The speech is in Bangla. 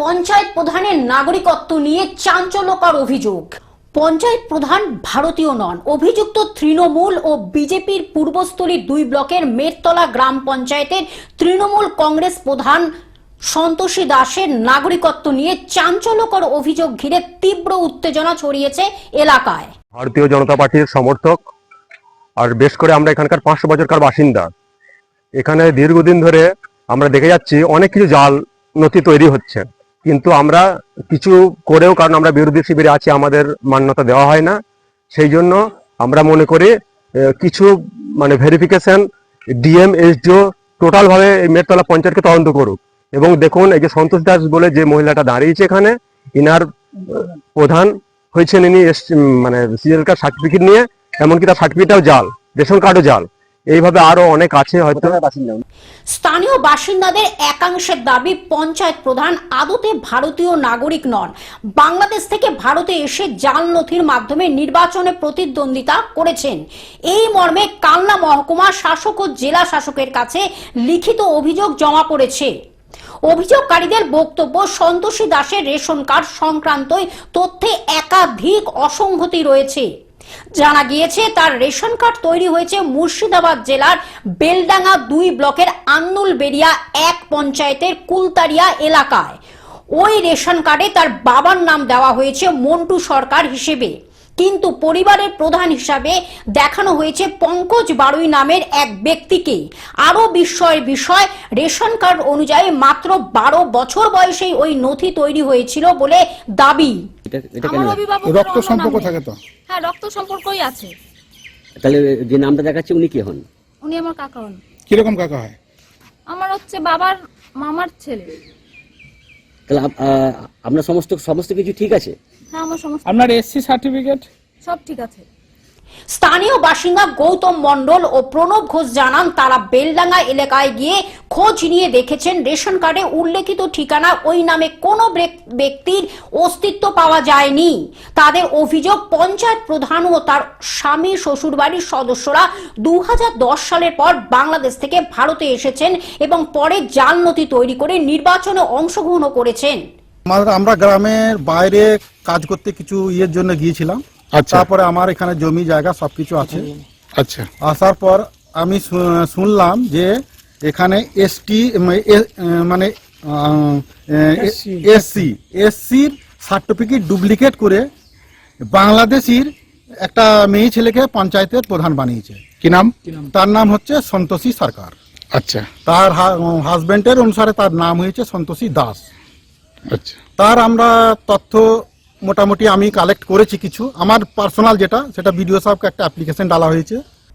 পঞ্চায়েত প্রধানের নাগরিকত্ব নিয়ে চাঞ্চল্যকর অভিযোগ। পঞ্চায়েত প্রধান ভারতীয় নন। অভিযুক্ত তৃণমূল ও বিজেপির পূর্বস্থলী দুই ব্লকের মেরতলা গ্রাম পঞ্চায়েতের তৃণমূল কংগ্রেস প্রধান সন্তোষী দাসের নাগরিকত্ব নিয়ে চাঞ্চল্যকর অভিযোগ ঘিরে তীব্র উত্তেজনা ছড়িয়েছে এলাকায়। ভারতীয় জনতা পার্টির সমর্থক আর বেশ করে আমরা এখানকার পাঁচশো বছরকার বাসিন্দা। এখানে দীর্ঘদিন ধরে আমরা দেখে যাচ্ছি অনেক কিছু জাল, নথি তৈরি হচ্ছে। কিন্তু আমরা কিছু করেও, কারণ আমরা বিরোধী শিবিরে আছি, আমাদের মান্যতা দেওয়া হয় না। সেই জন্য আমরা মনে করি কিছু মানে ভেরিফিকেশন ডিএম এসডিও টোটালভাবে এই মেরতলা পঞ্চায়েতকে তদন্ত করুক। এবং দেখুন, এই যে সন্তোষ দাস বলে যে মহিলাটা দাঁড়িয়েছে এখানে, ইনার প্রধান হয়েছেন ইনি মানে সিএল কার্ড সার্টিফিকেট নিয়ে, এমনকি তার সার্টিফিকেটটাও জাল, রেশন কার্ডও জাল। এইভাবে আরও অনেক আছে হয়তো। স্থানীয় বাসিন্দাদের একাংশের দাবি পঞ্চায়েত প্রধান আদতে ভারতীয় নাগরিক নন। বাংলাদেশ থেকে ভারতে এসে জাল নথির মাধ্যমে নির্বাচনে প্রতিদ্বন্দ্বিতা করেছেন। এই মর্মে কালনা মহকুমা শাসক ও জেলা শাসকের কাছে লিখিত অভিযোগ জমা পড়েছে অভিযোগকারীদের বক্তব্য সন্তোষী দাসের রেশন কার্ড সংক্রান্তই তথ্যে একাধিক অসঙ্গতি রয়েছে। জানা গিয়েছে, তার রেশন কার্ড তৈরি হয়েছে মুর্শিদাবাদ জেলার বেলডাঙ্গা দুই ব্লকের আন্নুলবেড়িয়া এক পঞ্চায়েতের কুলতারিয়া এলাকায়। ওই রেশন কার্ডে তার বাবার নাম দেওয়া হয়েছে মন্টু সরকার হিসেবে। কিন্তু পরিবারের প্রধান হিসাবে দেখানো হয়েছে পঙ্কজ বারুই নামের এক ব্যক্তিকে। আরও বিস্ময়ের বিষয়, রেশন কার্ড অনুযায়ী মাত্র বারো বছর বয়সেই ওই নথি তৈরি হয়েছিল বলে দাবি। এটা এটা কেন? আমার অভিভাবক রক্ত সম্পর্ক থাকে তো? হ্যাঁ রক্ত সম্পর্কই আছে। তাহলে যে নামটা দেখাচ্ছে উনি কে হন? উনি আমার কাকা হন। কীরকম কাকা হয়? আমার হচ্ছে বাবার মামার ছেলে। তাহলে আপ- আপনার সমস্ত সমস্ত কিছু ঠিক আছে? হ্যাঁ আমার সমস্ত আপনার এসসি সার্টিফিকেট সব ঠিক আছে। স্থানীয় বাসিন্দা গৌতম মণ্ডল ও প্রণব ঘোষ জানান তারা বেলডাঙ্গা এলাকায় গিয়ে খোঁজ নিয়ে দেখেছেন রেশন কার্ডে উল্লেখিত ঠিকানা ওই নামে কোনো ব্যক্তির অস্তিত্ব পাওয়া যায়নি। তাদের অভিযোগ পঞ্চায়েত প্রধান ও তার স্বামী শ্বশুরবাড়ির সদস্যরা দু সালের পর বাংলাদেশ থেকে ভারতে এসেছেন এবং পরে জাল নথি তৈরি করে নির্বাচনে অংশগ্রহণ করেছেন। আমরা গ্রামের বাইরে কাজ করতে কিছু ইয়ের জন্য গিয়েছিলাম। আচ্ছা। তারপরে আমার এখানে জমি জায়গা সবকিছু আছে। আচ্ছা। আসার পর আমি শুনলাম যে এখানে এসটি মানে এসসি এসসির সার্টিফিকেট ডুপ্লিকেট করে বাংলাদেশির একটা মেয়ে ছেলেকে পঞ্চায়েতের প্রধান বানিয়েছে। কি নাম? তার নাম হচ্ছে সন্তোষী সরকার। আচ্ছা। তার হাজবেন্ডের অনুসারে তার নাম হয়েছে সন্তোষী দাস। আচ্ছা। তার আমরা তথ্য মোটামুটি আমি কালেক্ট করেছি কিছু। আমার পার্সোনাল যেটা সেটা বিডিও সাহেবকে একটা অ্যাপ্লিকেশন ডালা হয়েছে।